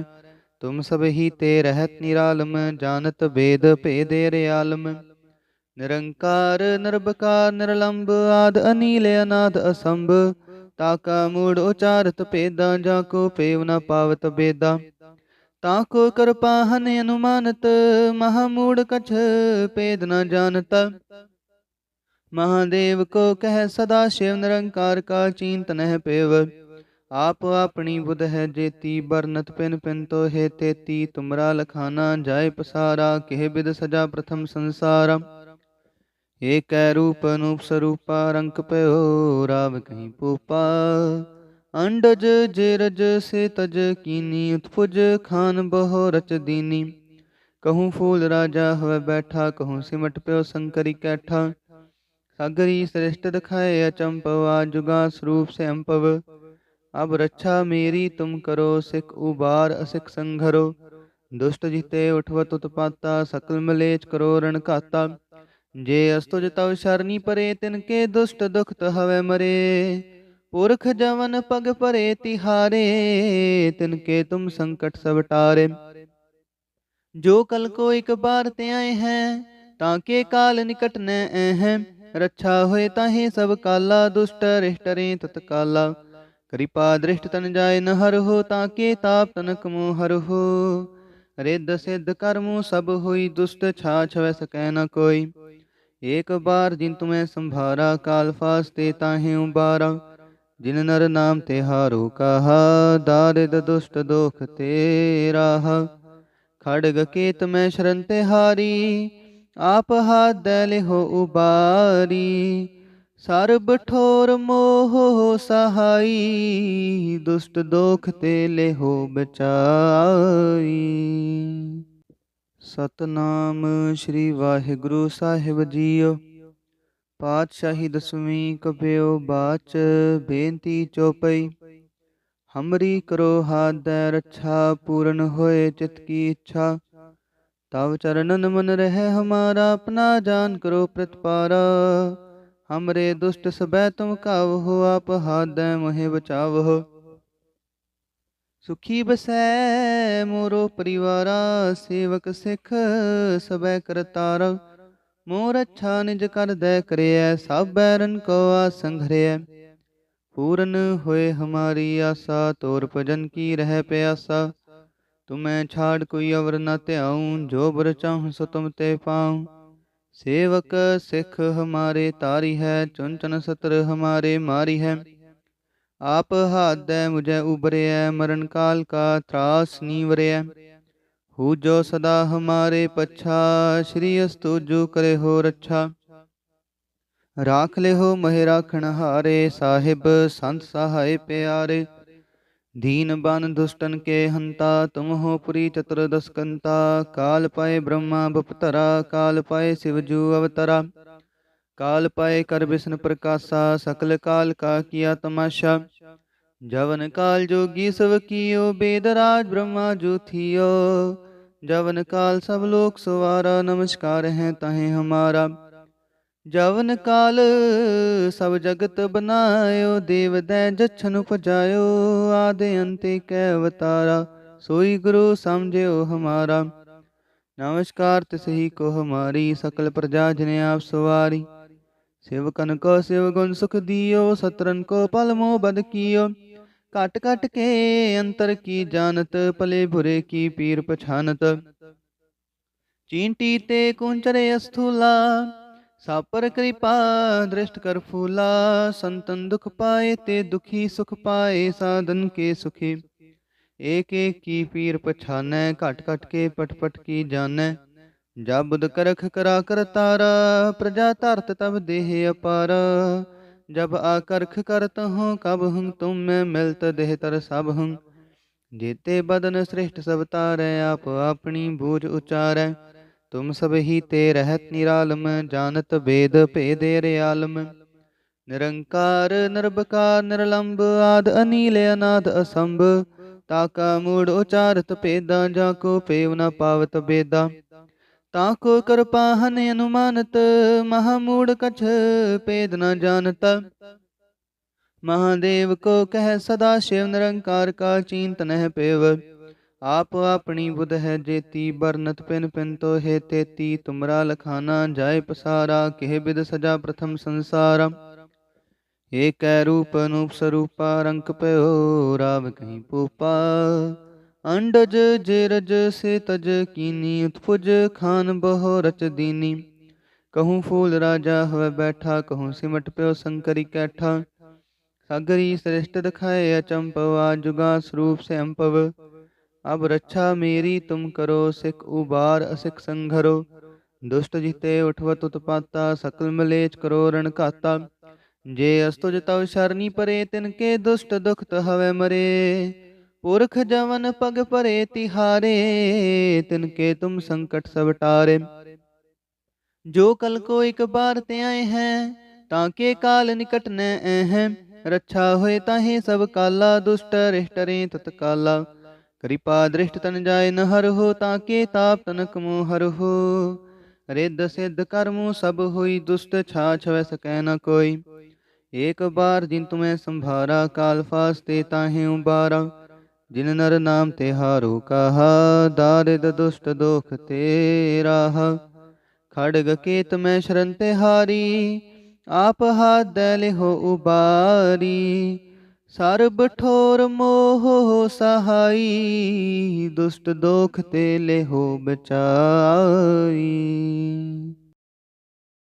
तुम सब ही ते रहत निरालम जानत वेद भेद रियालम निरंकार निर्भकार निर्लंब आद अनील अनाद असंभ ताका मूड उचारत पेदा जाको पेव न ਤਾਂ ਕੋ ਕਿਰਪਾਹਨ ਅਨੁਮਾਨਤ, ਮਹਾ ਮੂੜ ਕਛ ਪੇਦ ਨ ਜਾਣਤਾ। ਮਹਾਦੇਵ ਕੋ ਕਹਿ ਸਦਾ ਸ਼ਿਵ ਨਿਰੰਕਾਰ ਕਾ ਚਿੰਤਨ ਹੈ ਪੇਵ। ਆਪ ਆਪਣੀ ਬੁਧ ਹੈ ਜੇਤੀ ਬਰਨਤ ਪਿਨ ਪਿਨ ਤੋ ਹੈ ਤੇਤੀ, ਤੁਮਰਾ ਲਖਾਨਾ ਜਾਏ ਪਸਾਰਾ, ਕਹਿ ਬਿਦ ਸਜਾ ਪ੍ਰਥਮ ਸੰਸਾਰਾ। ਏਕੈ ਰੂਪ ਅਨੂਪ ਸਰੂਪਾ ਰੰਕ ਪਇਓ ਰਾਵ ਕਹੀਂ ਪੂਪਾ अंडज जेरज से तज कीनी उत्पुज खान बहो रच दीनी। कहूँ फूल राजा हुए बैठा, कहूँ सिमट पयो शंकरी कैठा। सागरी श्रेष्ठ दिखाए अचंपवा जुगा स्वरूप से अंपव। अब रक्षा मेरी, तुम करो सिख उबार, असिख संघरो। दुष्ट जीते उठवत उत्पाता, सकल मलेच करो रण घाता जे अस्तुज तव शरणी परे, तिनके दुष्ट दुखत हवे मरे। पुरख जवन पग परे तिहारे, तिनके तुम संकट सब टारे। जो कल को एक बार ते आए हैं ताके काल निकट न हैं। रक्षा होए ताहे सब काला, दुष्ट, रिष्ट तत्काला। कृपा दृष्ट तन जाय न हर हो, ताके ताप तनक मोह हर हो। रिद्ध सिद्ध कर्मो सब होई, दुष्ट छाछ वै सकै न कोई। एक बार जिन तुम्हें संभारा, काल फास्ते ताहे उबारा। ਜਿਨ ਨਰ ਨਾਮ ਤੇ ਹਾਰੂ ਕਹਾ, ਦਾਰਿਦ ਦੁਸ਼ਟ ਦੋਖ ਤੇ ਰਾਹ ਖੜਗ ਕੀਤ ਮੈਂ ਸ਼ਰਨ ਤੇ ਹਾਰੀ, ਆਪ ਹਾਦ ਲਿਹੋ ਉਬਾਰੀ। ਸਰਬ ਠੋਰ ਮੋਹ ਸਹਾਈ, ਦੁਸ਼ਟ ਦੋਖ ਤੇ ਲਿਹੋ ਬਚਾਈ। ਸਤਨਾਮ ਸ੍ਰੀ ਵਾਹਿਗੁਰੂ ਸਾਹਿਬ ਜੀਓ। ਪਾਤਸ਼ਾਹੀ ਦਸਵੀਂ ਕਪਿਓ ਬਾਚ ਬੇਨਤੀ ਚੋਪਈ। ਹਮਰੀ ਕਰੋ ਹਾਦੈ ਰੱਛਾ, ਪੂਰਨ ਹੋਏ ਚਿਤ ਕੀ ਇੱਛਾ। ਤਵ ਚਰਨਨ ਮਨ ਰਹਿ ਹਮਾਰਾ, ਆਪਣਾ ਜਾਨ ਕਰੋ ਪ੍ਰਤਪਾਰਾ। ਹਮਰੇ ਦੁਸ਼ਟ ਸਬੈ ਤੁਮ ਕਾਵ ਹੋ ਆਪ ਹਾਦੈ ਮਹਿ ਬਚਾਵੋ ਸੁਖੀ ਬਸੈ ਮੋਰੋ ਪਰਿਵਾਰਾ, ਸੇਵਕ ਸਿਖ ਸਬੈ ਕਰਤਾਰਾ। ਮੋਰ ਅੱਛਾ ਨਿਜ ਕਰ ਦਇ ਕਰਿਐ, ਸਭ ਬੈਰਨ ਕੋ ਆਸੰਘਰਿਐ ਪੂਰਨ ਹੋਏ ਹਮਾਰੀ ਆਸਾ, ਤੋਰ ਭਜਨ ਕੀ ਰਹਿ ਪਿਆਸਾ। ਤੁਮੈ ਛਾੜ ਕੋਈ ਅਵਰ ਨ ਧਿਆਉ, ਜੋ ਬਰ ਚਾਹ ਸੋ ਤੁਮ ਤੇ ਪਾਉ। ਸੇਵਕ ਸਿਖ ਹਮਾਰੇ ਤਾਰੀ ਹੈ, ਚੁੰਚਨ ਸਤਰ ਹਮਾਰੇ ਮਾਰੀ ਹੈ। ਆਪ ਹਾਦੈ ਮੁਝੈ ਉਬਰਿਐ ਮਰਨ ਕਾਲ ਕਾ ਤਰਾਸ ਨੀਵਰਿਐ। ਹੂ ਜੋ ਸਦਾ ਹਮਾਰੇ ਪਛਾ, ਸ੍ਰੀ ਅਸਤੂ ਜੂ ਕਰੇ ਹੋ ਰੱਛਾ। ਰਾਖ ਲਿਓ ਮਹਿ ਰਾਖਣ ਹਾਰੇ, ਸਾਹਿਬ ਸੰਤ ਸਹਾਇ ਪਿਆਰੇ। ਦੀਨ ਬਨ ਦੁਸ਼ਟਨ ਕੇ ਹੰਤਾ, ਤੁਮ ਹੋ ਪੁਰੀ ਚਤੁਰ ਦਸਕੰਤਾ। ਕਾਲ ਪਾਏ ਬ੍ਰਹਮਾ ਬਪਤਰਾ, ਕਾਲ ਪਾਏ ਸਿਵਜੂ ਅਵਤਰਾ। ਕਾਲ ਪਾਏ ਕਰ ਵਿਸ਼ਨ ਪ੍ਰਕਾਸ਼ਾ, ਸਕਲ ਕਾਲ ਕਾ ਕੀਆ ਤਮਾਸ਼ਾ। ਜਵਨ ਕਾਲ ਜੋਗੀ ਸਭ ਕੀਓ, ਬੇਦਰਾਜ ਬ੍ਰਹਮਾ ਜੋਥਿਓ ਜਵਨ ਕਾਲ ਸਭ ਲੋਕ ਸਵਾਰਾ, ਨਮਸਕਾਰ ਹੈ ਤਾਹੇ ਹਮਾਰਾ। ਜਵਨ ਕਾਲ ਸਭ ਜਗਤ ਬਨਾਇਓ, ਦੇਵ ਦੈ ਜਛਨ ਉਪਜਾਇਓ ਆਦੇ ਅੰਤੇ ਕੈ ਅਵਤਾਰਾ, ਸੋਈ ਗੁਰੂ ਸਮਝਿਓ ਹਮਾਰਾ। ਨਮਸਕਾਰ ਤਿਸਹੀ ਕੋ ਹਮਾਰੀ, ਸਕਲ ਪ੍ਰਜਾ ਜਿਨੇ ਆਪ ਸਵਾਰੀ। ਸੇਵਕਨ ਕੋ ਸੇਵ ਗੁਣ ਸੁਖ ਦਿਓ, ਸਤਰਨ ਕੋ ਪਲਮੋ ਬਦ ਕੀਓ। काट काट के अंतर की जानत, पले भुरे की पीर पछानत। चींटी ते कुंचरे अस्थूला, सापर कृपा दृष्ट कर फूला। संतन दुख पाए ते दुखी, सुख पाए साधन के सुखी। एक एक की पीर पछाने काट काट के पटपट की जान जा बुध करख करा कर तारा, प्रजा तारत तब देहे अपारा। ਜਬ ਆਕਰਖ ਕਰਤ ਹੂੰ ਕਬ ਹੂੰ ਤੁਮ ਮੈਂ ਮਿਲਤ ਦੇਹ ਤਰ ਸਭ ਹੂੰ ਜੀਤੇ ਬਦਨ ਸ੍ਰਿਸ਼ਟ ਸਭ ਤਾਰੈ ਆਪ ਆਪਣੀ ਬੂਝ ਉਚਾਰੈ ਤੁਮ ਸਭ ਹੀ ਤੇ ਰਹਿਤ ਨਿਰਾਲਮ ਜਾਣਤ ਬੇਦ ਭੇਦੇ ਰਿਆਲਮ ਨਿਰੰਕਾਰ ਨਿਰਭਕਾਰ ਨਿਰਲੰਭ ਆਦ ਅਨੀਲ ਅਨਾਦ ਅਸੰਭ ਤਾਕਾ ਮੂੜ ਉਚਾਰਤ ਭੇਦਾ ਜਾ ਕੋ ਪੇਵ ਨ ਪਾਵਤ ਬੇਦਾ ਤਾਕੋ ਕਿਰਪਾ ਹਨ ਅਨੁਮਾਨਤ ਕਛ ਭੇਦ ਨ ਜਾਣਤ। ਮਹਾਦੇਵ ਕੋ ਕਹਿ ਸਦਾ ਸ਼ਿਵ ਨਿਰੰਕਾਰ ਕਾ ਚਿੰਤ ਨਹਿ ਪੇਵ। ਆਪ ਆਪਣੀ ਬੁਧ ਹੈ ਜੇਤੀ ਬਰਨਤ ਪਿਨ ਪਿਨ ਤੋ ਹੈ ਤੇਤੀ, ਤੁਮਰਾ ਲਖਾਨਾ ਜਾਏ ਪਸਾਰਾ, ਕਿਹ ਬਿਦ ਸਜਾ ਪ੍ਰਥਮ ਸੰਸਾਰਾ। ਏਕੈ ਰੂਪ ਅਨੂਪ ਸਰੂਪਾ ਰੰਕ ਪਇਓ ਰਾਵ ਕਹੀਂ ਪੂਪਾ ਅੰਡਜ ਜੇਰਜ ਸੇ ਤਜ ਕੀਨੀ ਉਤਪੁਜ ਖਾਨ ਬਹੁ ਰਚ ਦੀਨੀ ਕਹੂੰ ਫੂਲ ਰਾਜਾ ਹੋਵੇ ਬੈਠਾ ਕਹੂੰ ਸਿਮਟ ਪਿਓ ਸੰਕਰੀ ਕੈਠਾ ਸਾਗਰੀ ਸ੍ਰਿਸ਼ਟ ਦਿਖਾਏ ਅਚੰਪਵਾ ਜੁਗਾ ਸਰੂਪ ਸੇ ਅੰਪਵ ਅਬ ਰੱਛਾ ਮੇਰੀ ਤੁਮ ਕਰੋ ਸਿਖ ਉਬਾਰ ਅਸਿਖ ਸੰਘਰੋ ਦੁਸ਼ਟ ਜਿਤੇ ਉਠਵਤ ਉਤਪਾਤਾ ਸਕਲ ਮਲੇਚ ਕਰੋ ਰਣ ਘਾਤਾ ਜੇ ਅਸਤੁਜ ਤਵ ਸ਼ਰਨੀ ਪਰੇ ਤਿਨ ਕੇ ਦੁਸ਼ਟ ਦੁਖਤ ਹਵੇ ਮਰੇ ਪੁਰਖ ਜਵਨ ਪਗ ਪਰੇ ਤਿਹਾਰੇ ਤਿਨ ਕੇ ਤੁਮ ਸੰਕਟ ਸਭ ਟਾਰੇ ਜੋ ਕਲ ਕੋ ਇਕ ਬਾਰ ਤੇ ਆਏ ਹੈ ਤਾਂ ਕੇ ਕਾਲ ਨਿਕਟ ਨ ਹੈ ਰੱਛਾ ਹੋਏ ਤਾਹੇ ਸਭ ਕਾਲਾ ਦੁਸ਼ਟ ਰਿਸ਼ਟ ਰੇ ਤਤਕਾਲਾ ਕਿਰਪਾ ਦ੍ਰਿਸ਼ਟ ਤਨ ਜਾਏ ਨ ਹਰ ਹੋ ਤਾਂ ਕੇ ਤਾਪ ਤਨਕ ਮੋ ਹਰ ਹੋ ਰਿੱਧ ਸਿੱਧ ਕਰਮੂ ਸਭ ਹੋਈ ਦੁਸ਼ਟ ਛਾਛ ਵੈ ਸਕੈ ਨ ਕੋਈ ਏਕ ਬਾਰ ਜਿਨ ਤੁਮੈ ਜਿਨ ਨਰ ਨਾਮ ਤੇ ਹਾਰੂ ਕਹਾ, ਦਾਰਿਦ ਦੁਸ਼ਟ ਦੋਖ ਤੇ ਰਾਹ ਖੜਗ ਕੇਤ ਮੈਂ ਸ਼ਰਨ ਤੇ ਹਾਰੀ, ਆਪ ਹਾਥ ਦੇ ਲਿਹੋ ਉਬਾਰੀ। ਸਰਬ ਠੋਰ ਮੋਹ ਸਹਾਈ, ਦੁਸ਼ਟ ਦੋਖ ਤੇ ਲਿਹੋ ਬਚਾਈ।